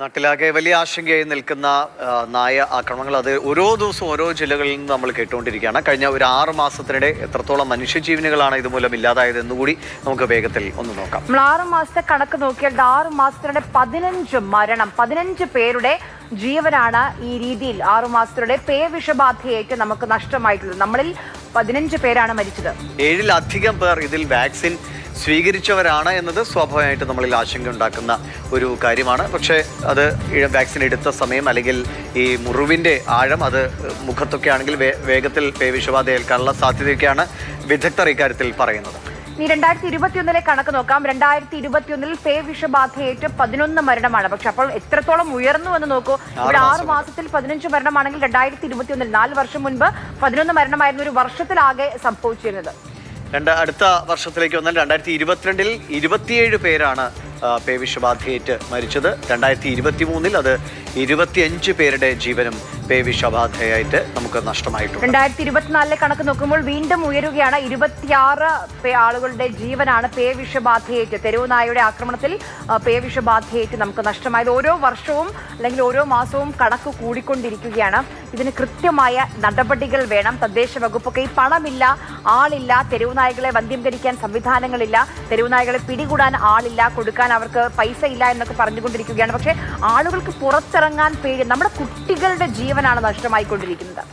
നാട്ടിലാകെ വലിയ ആശങ്കയായി നിൽക്കുന്ന നായ ആക്രമണങ്ങൾ അത് ഓരോ ദിവസവും ഓരോ ജില്ലകളിൽ നിന്ന് നമ്മൾ കേട്ടുകൊണ്ടിരിക്കുകയാണ്. കഴിഞ്ഞ ഒരു ആറ് മാസത്തിനിടെ എത്രത്തോളം മനുഷ്യജീവനുകളാണ് ഇതുമൂലം ഇല്ലാതായത് എന്നുകൂടി നമുക്ക് വേഗത്തിൽ ഒന്ന് നോക്കാം. നമ്മൾ ആറ് മാസത്തെ കണക്ക് നോക്കിയാൽ ആറ് മാസത്തിനിടെ പതിനഞ്ച് മരണം പതിനഞ്ച് പേരുടെ ജീവനാണ് ഈ രീതിയിൽ ആറു മാസത്തിനിടെ പേ വിഷബാധയേറ്റ് നമുക്ക് നഷ്ടമായിട്ടുള്ളത്. നമ്മളിൽ പതിനഞ്ച് പേരാണ് മരിച്ചത്. ഏഴിലധികം പേർ ഇതിൽ വാക്സിൻ സ്വീകരിച്ചവരാണ് എന്നത് സ്വാഭാവികമായിട്ട് നമ്മളിൽ ആശങ്ക ഉണ്ടാക്കുന്ന ഒരു കാര്യമാണ്. പക്ഷേ അത് വാക്സിൻ എടുത്ത സമയം അല്ലെങ്കിൽ ഈ മുറിവിന്റെ ആഴം അത് മുഖത്തൊക്കെ ആണെങ്കിൽ വേ- വേഗത്തിൽ പേവിഷബാധ ഏൽക്കാനുള്ള സാധ്യതയൊക്കെയാണ് വിദഗ്ധർ ഇക്കാര്യത്തിൽ പറയുന്നത്. ഇനി രണ്ടായിരത്തി ഇരുപത്തിയൊന്നിലെ കണക്ക് നോക്കാം. രണ്ടായിരത്തി ഇരുപത്തിയൊന്നിൽ പേ വിഷബാധയേറ്റ് പതിനൊന്ന് മരണമാണ്. പക്ഷെ അപ്പോൾ എത്രത്തോളം ഉയർന്നു എന്ന് നോക്കൂ. ഇവിടെ ആറ് മാസത്തിൽ പതിനഞ്ച് മരണമാണെങ്കിൽ രണ്ടായിരത്തി ഇരുപത്തിയൊന്നിൽ നാല് വർഷം മുൻപ് പതിനൊന്ന് മരണമായിരുന്നു ഒരു വർഷത്തിലാകെ സംഭവിച്ചിരുന്നത്. രണ്ട് അടുത്ത വർഷത്തിലേക്ക് വന്നാൽ രണ്ടായിരത്തി ഇരുപത്തിരണ്ടിൽ ഇരുപത്തിയേഴ് പേരാണ് പേവിഷബാധയേറ്റ് മരിച്ചത് രണ്ടായിരത്തി ഇരുപത്തി മൂന്നിൽ അത് ഇരുപത്തിയഞ്ച് പേരുടെ ജീവനും പേവിഷബാധയായിട്ട് നമുക്ക് നഷ്ടമായിട്ടുണ്ട്. രണ്ടായിരത്തി ഇരുപത്തിനാലിലെ കണക്ക് നോക്കുമ്പോൾ വീണ്ടും ഉയരുകയാണ്. ഇരുപത്തിയാറ് ആളുകളുടെ ജീവനാണ് പേവിഷബാധയേറ്റ് തെരുവ് നായയുടെ ആക്രമണത്തിൽ പേവിഷബാധയേറ്റ് നമുക്ക് നഷ്ടമായത്. ഓരോ വർഷവും അല്ലെങ്കിൽ ഓരോ മാസവും കണക്ക് കൂടിക്കൊണ്ടിരിക്കുകയാണ്. ഇതിന് കൃത്യമായ നടപടികൾ വേണം. തദ്ദേശ വകുപ്പൊക്കെ ഈ പണമില്ല ആളില്ല. തെരുവ് നായകളെ വന്ധ്യംകരിക്കാൻ സംവിധാനങ്ങളില്ല. തെരുവ് നായകളെ പിടികൂടാൻ ആളില്ല കൊടുക്കാൻ അവർക്ക് പൈസ ഇല്ല എന്നൊക്കെ പറഞ്ഞുകൊണ്ടിരിക്കുകയാണ്. പക്ഷേ ആളുകൾക്ക് പുറത്തിറങ്ങാൻ പേടി നമ്മുടെ കുട്ടികളുടെ ജീവനാണ് നഷ്ടമായിക്കൊണ്ടിരിക്കുന്നത്.